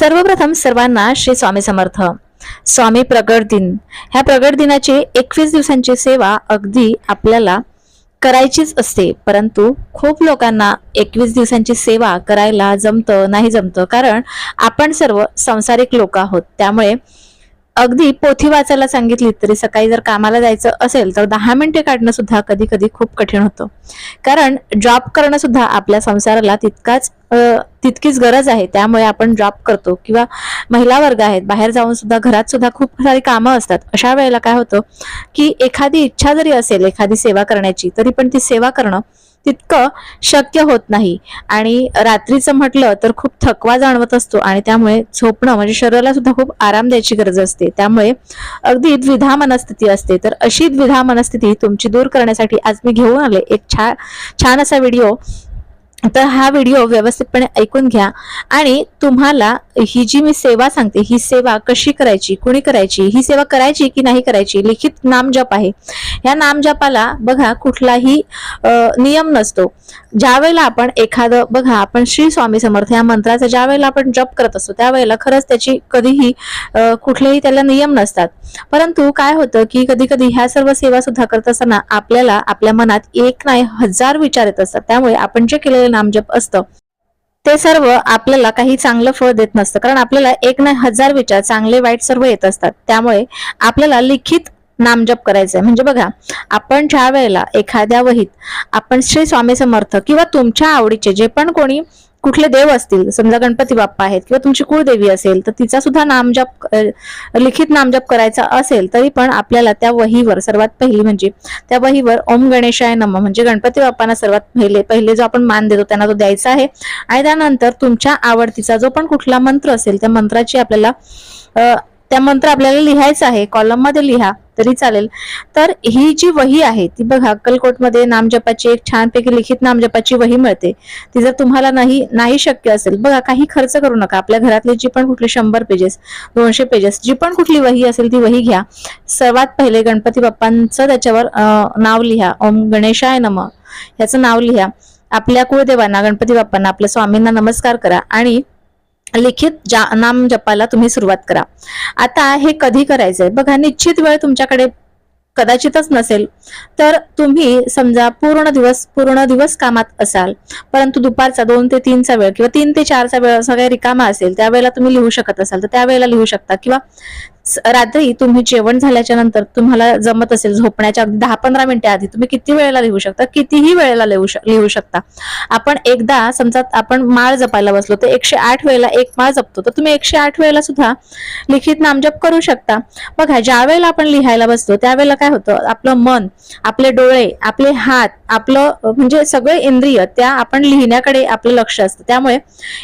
सर्वप्रथम सर्वांना श्री स्वामी समर्थ. स्वामी प्रगट दिन. ह्या प्रगट दिनाची एकवीस दिवसांची सेवा अगदी आपल्याला करायचीच असते. परंतु खूप लोकांना एकवीस दिवसांची सेवा करायला जमतं नाही जमतं. कारण आपण सर्व संसारिक लोक आहोत. त्यामुळे अगदी पोथी वाचायला सांगितली तरी सकाळी जर कामाला जायचं असेल तर दहा मिनिटे काढणं सुद्धा कधी कधी खूप कठीण होतं. कारण जॉब करणं सुद्धा आपल्या संसाराला तितकाच तितकीच गरज आहे. त्यामुळे आपण जॉब करतो किंवा महिला वर्ग आहेत बाहेर जाऊन सुद्धा घरात सुद्धा खूप सारी कामं असतात. अशा वेळेला काय होतं की एखादी इच्छा जरी असेल एखादी सेवा करण्याची तरी पण ती सेवा करणं तितकं शक्य होत नाही. आणि रात्रीचं म्हटलं तर खूप थकवा जाणवत असतो आणि त्यामुळे झोपणं म्हणजे शरीराला सुद्धा खूप आराम द्यायची गरज असते. त्यामुळे अगदी द्विधा मनस्थिती असते. तर अशी द्विधा मनस्थिती तुमची दूर करण्यासाठी आज मी घेऊन आले एक छान छान असा व्हिडिओ. तर हा व्हिडिओ व्यवस्थितपणे ऐकून घ्या आणि तुम्हाला ही जी मी सेवा सांगते ही सेवा कशी करायची कुणी करायची ही सेवा करायची की नाही करायची लिखित नामजप आहे. या नामजपाला बघा कुठलाही नियम नसतो. ज्या वेळेला आपण एखादं बघा आपण श्री स्वामी समर्थ या मंत्राचा ज्या वेळेला आपण जप करत असतो त्यावेळेला खरंच त्याची कधीही कुठलेही त्याला नियम नसतात. परंतु काय होतं की कधी कधी ह्या सर्व सेवा सुद्धा करत असताना आपल्याला आपल्या मनात एक नाही हजार विचार येत असतात. त्यामुळे आपण जे केलेलं नामजप असतं. ते सर्व आपल्याला काही चांगलं फळ देत नसतं. कारण आपल्याला एक ना हजार विचार चांगले वाईट सर्व येत असतात. त्यामुळे आपल्याला लिखित नामजप करायचं आहे म्हणजे बघा आपण ज्या वेळेला एखाद्या वहीत आपण श्री स्वामी समर्थ किंवा तुमच्या आवडीचे जे पण कोणी कुठले देव असतील समजा गणपती बाप्पा आहेत किंवा तुमची कुळदेवी असेल तर तिचा सुद्धा नामजप लिखित नामजप करायचा असेल तरी पण आपल्याला त्या वहीवर सर्वात पहिली म्हणजे त्या वहीवर ओम गणेशाय नम म्हणजे गणपती बाप्पांना सर्वात पहिले पहिले जो आपण मान देतो त्यांना तो द्यायचा आहे. आणि त्यानंतर तुमच्या आवडतीचा जो पण कुठला मंत्र असेल त्या मंत्राची आपल्याला त्यानंतर आपल्याला लिहायचं आहे कॉलममध्ये लिहा तरी चालेल. तर ही जी वही आहे ती बघा अक्कलकोटमध्ये नामजपाची एक छानपैकी लिखित नामजपाची वही मिळते. ती जर तुम्हाला नाही नाही शक्य असेल बघा काही खर्च करू नका. आपल्या घरातली जी पण कुठली शंभर पेजेस दोनशे पेजेस जी पण कुठली वही असेल ती वही घ्या. सर्वात पहिले गणपती बाप्पांचं त्याच्यावर नाव लिहा. ओम गणेशाय नम. याचं नाव लिहा. आपल्या कुळदेवांना गणपती बाप्पांना आपल्या स्वामींना नमस्कार करा. आणि लिखित जा नाम जपाला तुम्ही सुरुवात करा. आता हे कधी करायचंय? बघा निश्चित वेळ तुमच्याकडे कदाचितच नसेल तर तुम्ही समजा पूर्ण दिवस पूर्ण दिवस कामात असाल परंतु दुपारचा दोन ते तीनचा वेळ किंवा तीन ते चारचा वेळ असा काही रिकामा असेल त्यावेळेला तुम्ही लिहू शकत असाल तर त्यावेळेला लिहू शकता. किंवा रात्री तुम्ही जेवण झाल्याच्यानंतर तुम्हाला जमत असेल झोपण्याच्या अगदी दहा पंधरा मिनिटे आधी तुम्ही किती वेळेला लिहू शकता? कितीही वेळेला लिहू शक- लिहू शकता. आपण एकदा समजा आपण माळ जपायला बसलो तर एकशे आठ वेळेला एक माळ जपतो तर तुम्ही एकशे आठ वेळेला सुद्धा लिखित नामजप करू शकता. बघा ज्या वेळेला आपण लिहायला बसतो त्यावेळेला काय होतं? आपलं मन आपले डोळे आपले हात आपलं म्हणजे सगळे इंद्रिय त्या आपण लिहिण्याकडे आपलं लक्ष असतं. त्यामुळे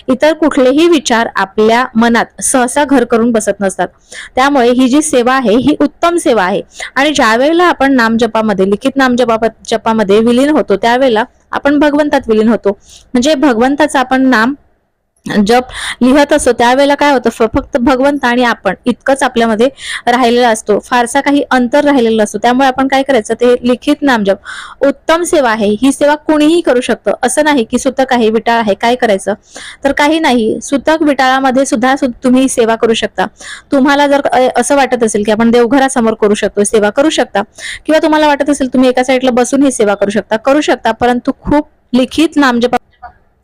इतर कुठलेही विचार आपल्या मनात सहसा घर करून बसत नसतात. त्यामुळे ही जी सेवा आहे ही उत्तम सेवा आहे. आणि ज्यावेळेला आपण नामजपामध्ये लिखित नामजपा जपामध्ये विलीन होतो त्यावेळेला आपण भगवंतात विलीन होतो. म्हणजे भगवंताचं आपण नाम जप लिहत असतो त्यावेळेला काय होतं फक्त भगवंत आणि आपण इतकंच आपल्यामध्ये राहिलेला असतो. फारसा काही अंतर राहिलेलं असतो त्यामुळे आपण काय करायचं ते लिखित नामजप. उत्तम सेवा आहे. ही सेवा कुणीही करू शकतं. असं नाही की सुतक आहे विटाळ आहे काय करायचं? तर काही नाही. सुतक विटाळामध्ये सुद्धा तुम्ही ही सेवा करू शकता. तुम्हाला जर असं वाटत असेल की आपण देवघरासमोर करू शकतो सेवा करू शकता किंवा तुम्हाला वाटत असेल तुम्ही एका साईडला बसून ही सेवा करू शकता करू शकता परंतु खूप लिखित नामजप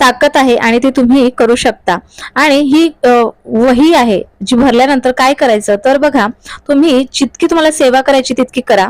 ताकद आहे आणि ती तुम्ही करू शकता. आणि ही वही आहे जी भरल्यानंतर काय करायचं? तर बघा तुम्ही जितकी तुम्हाला सेवा करायची तितकी करा.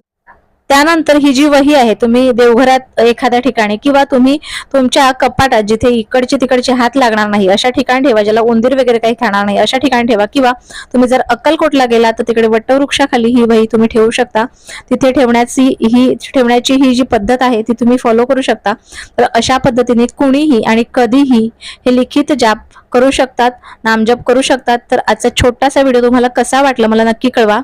त्यानंतर ही जी वही आहे तुम्ही देवघरात एखाद्या ठिकाणी किंवा तुम्ही तुमच्या कपाटात जिथे इकडचे तिकडचे हात लागणार नाही अशा ठिकाणी ठेवा ज्याला उंदीर वगैरे काही खाणार नाही अशा ठिकाणी ठेवा. किंवा तुम्ही जर अक्कलकोटला गेला तर तिकडे वटवृक्षाखाली ही वही तुम्ही ठेवू शकता. तिथे ठेवण्याची ही ठेवण्याची ही जी पद्धत आहे ती तुम्ही फॉलो करू शकता. तर अशा पद्धतीने कुणीही आणि कधीही हे लिखित जाप करू शकतात नामजप करू शकतात. तर आजचा छोटासा व्हिडिओ तुम्हाला कसा वाटला मला नक्की कळवा.